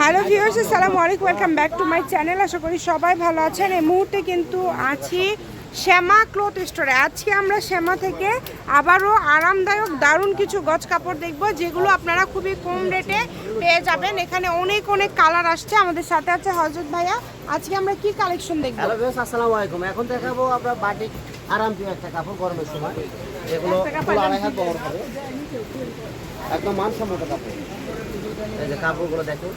Hello viewers আসসালামু আলাইকুম welcome back to my channel আশা করি সবাই ভালো আছেন। এই মুহূর্তে কিন্তু আছি শ্যামা ক্লথ স্টোরে আজকে আমরা শ্যামা থেকে আবারও আরামদায়ক দারুণ কিছু গজ কাপড় দেখব যেগুলো আপনারা খুবই কম রেটে পেয়ে যাবেন। এখানে অনেক অনেক কালার আসছে। আমাদের সাথে আছে হজরত ভাইয়া। আজকে আমরা কি কালেকশন দেখব? হ্যালো বেশ আসসালামু আলাইকুম এখন দেখাবো আমরা বাটিক আরাম প্রিয় একটা কাপড় গরমের সময়। এগুলো আড়াই হাত বহর হবে। একদম মানসম্মত কাপড়। এই যে কাপড়গুলো দেখো।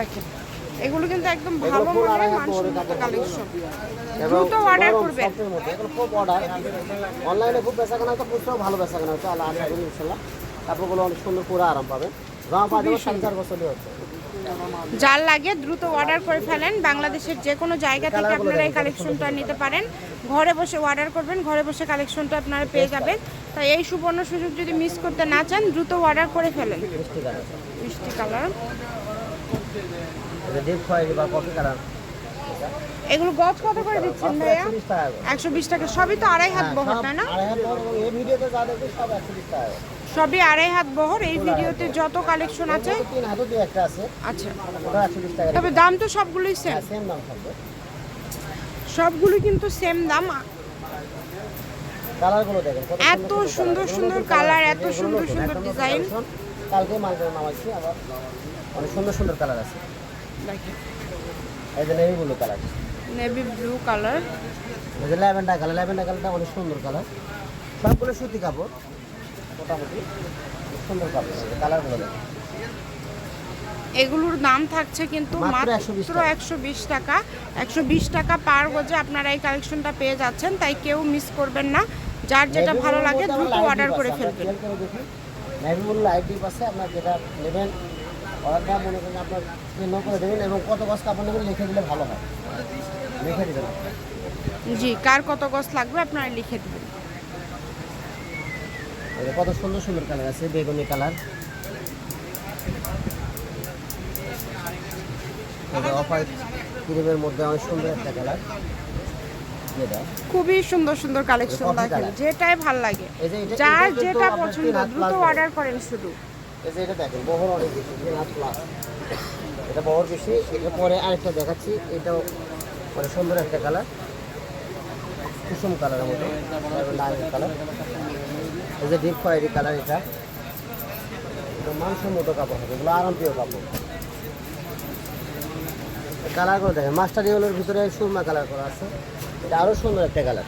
দেখেন এগুলো কিন্তু একদম ভালো মানের মানসম্মত কালেকশন। দ্রুত গরম করবেন। এগুলো খুব অর্ডার অনলাইনে খুব বেচা কেনা হচ্ছে খুচরাও ভালো বেচা কেনা হচ্ছে আল্লাহ আশা করি ইনশাল্লাহ। কাপড়গুলো অনেক সুন্দর পুরো আরাম পাবেন। জামা পাঁচ সাড়ে চার বছরই হচ্ছে। যার লাগে দ্রুত অর্ডার করে ফেলেন। বাংলাদেশের যে কোনো জায়গা থেকে আপনারা এই কালেকশনটা নিতে পারেন। ঘরে বসে অর্ডার করবেন ঘরে বসে কালেকশনটা আপনারা পেয়ে যাবেন। তাই এই সুবর্ণ সুযোগ যদি মিস করতে না চান দ্রুত অর্ডার করে ফেলেন। মিষ্টি কালার ডিপ খয়েরি বা কফি কালার এগুলো গজ কত করে দিচ্ছেন ভাইয়া? একশো বিশ টাকা। করে। সবই তো আড়াই হাত হ্যাঁ, বহর তাই না? করে। সবই আড়াই হাত বহর। এই ভিডিওতে যত কালেকশন আছে আচ্ছা। তবে দাম তো সবগুলোই সেম থাকবে সবগুলো। কিন্তু সেম দাম। এত সুন্দর সুন্দর কালার। এত সুন্দর সুন্দর ডিজাইন কালকে নামাইছি আবার। অনেক সুন্দর সুন্দর কালার আছে। এই যে navy blue colour navy blue colour এই যে ল্যাভেন্ডার কালার ল্যাভেন্ডার কালারটা অনেক সুন্দর কালার সবগুলো সুতি কাপড় মোটামুটি। সুন্দর কাপড় কালারগুলো দেখেন এগুলোর দাম থাকছে কিন্তু মাত্র মাত্র 120 একশো বিশ টাকা। একশো বিশ টাকা পার গজে আপনারা এই কালেকশনটা পেয়ে যাচ্ছেন তাই কেউ মিস করবেন না। যার যেটা ভালো লাগে দ্রুত অর্ডার করে ফেলবেন দেখি। লাইট ডিপ আছে আপনার যেটা নেবেন মনে করেন আপনার করে দেবেন এবং কত গজ কাপড় নেবেন লিখে দিলে ভালো হয়। লিখে দিবেন। জি কার কত গজ লাগবে আপনারা লিখে দেবেন। কত সুন্দর সুন্দর কালার আছে বেগুনি কালার। অফ ক্রিমের মধ্যে অনেক সুন্দর একটা কালার। খুবই সুন্দর সুন্দর কালেকশন দেখেন যেটাই ভালো লাগে। যার যেটা পছন্দ দ্রুত অর্ডার করেন শুধু। এই যে এটা দেখেন, বহর অনেক বেশি প্লাস এটা বহর বেশি এটা পরে আরেকটা দেখাচ্ছি, এটাও মানে সুন্দর একটা কালার। কুসুম কালারের মতো লাল কালার। এই যে ডিপ খয়েরি কালার এটা। মানসম্মত কাপড় হবে, এগুলো আরামপ্রিয় কাপড়। কালারগুলো দেখেন, মাস্টার ইয়েলোর ভিতরে সুরমা কালার করা আছে। এটা আরও সুন্দর একটা কালার।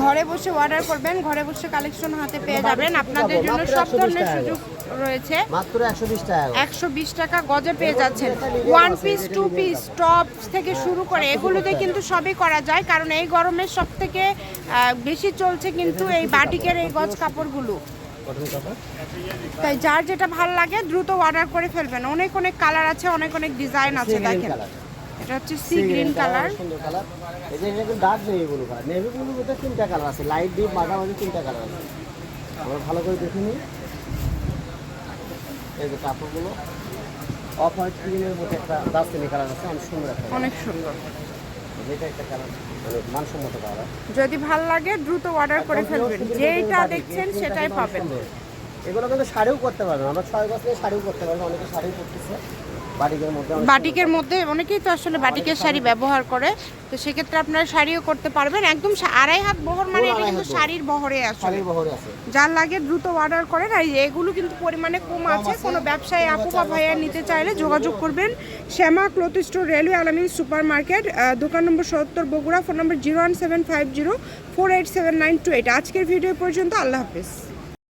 ঘরে বসে অর্ডার করবেন ঘরে বসে কালেকশন হাতে পেয়ে যাবেন। আপনাদের জন্য সব 120 ধরনের সুযোগ রয়েছে। মাত্র একশো বিশ টাকা করে। একশো বিশ টাকা গজে পেয়ে যাচ্ছেন। One piece two piece top থেকে শুরু করে এগুলোতে কিন্তু সবই করা যায় কারণ এই গরমে সব থেকে বেশি চলছে কিন্তু এই বাটিকের এই গজ কাপড়গুলো। তাই যার যেটা ভালো লাগে দ্রুত অর্ডার করে ফেলবেন। অনেক অনেক কালার আছে অনেক অনেক ডিজাইন আছে দেখেন। এটা হচ্ছে সি গ্রিন কালার। সুন্দর কালার। এই যে dark navy blue colour navy ব্লুর মধ্যে তিনটা কালার আছে। লাইট ডিপ মাঝামাঝি তিনটা কালার আছে। আমরা ভালো করে দেখে নিই। এই যে কাপড়গুলো। অফ হোয়াইট ক্রিমের মধ্যে একটা কালার আছে। অনেক সুন্দর একটা অনেক সুন্দর। এটা একটা কালার মানে মানসম্মত কালার যদি ভালো লাগে দ্রুত অর্ডার করে ফেলবেন। যেইটা দেখছেন সেটাই পাবেন। এগুলো কিন্তু শাড়িও করতে পারবেন। আমরা ছয় বছর শাড়িও করতে পারবেন অনেকে শাড়িও করতেছে বাটিকের মধ্যে অনেকেই তো আসলে বাটিকের শাড়ি ব্যবহার করে। তো সেক্ষেত্রে আপনারা শাড়িও করতে পারবেন। একদম আড়াই হাত বহর মানে এটা কিন্তু শাড়ির বহরে আসলে। যার লাগে দ্রুত অর্ডার করেন। আর এগুলো কিন্তু পরিমাণে কম আছে। আছে। কোনো ব্যবসায়ী আপু বা ভাইয়া নিতে চাইলে যোগাযোগ করবেন। Shyama cloth store railway Alamin super market দোকান নম্বর সত্তর Bogura phone number zero one seven five zero four eight seven nine two eight. আজকের ভিডিও পর্যন্ত আল্লাহ হাফিজ।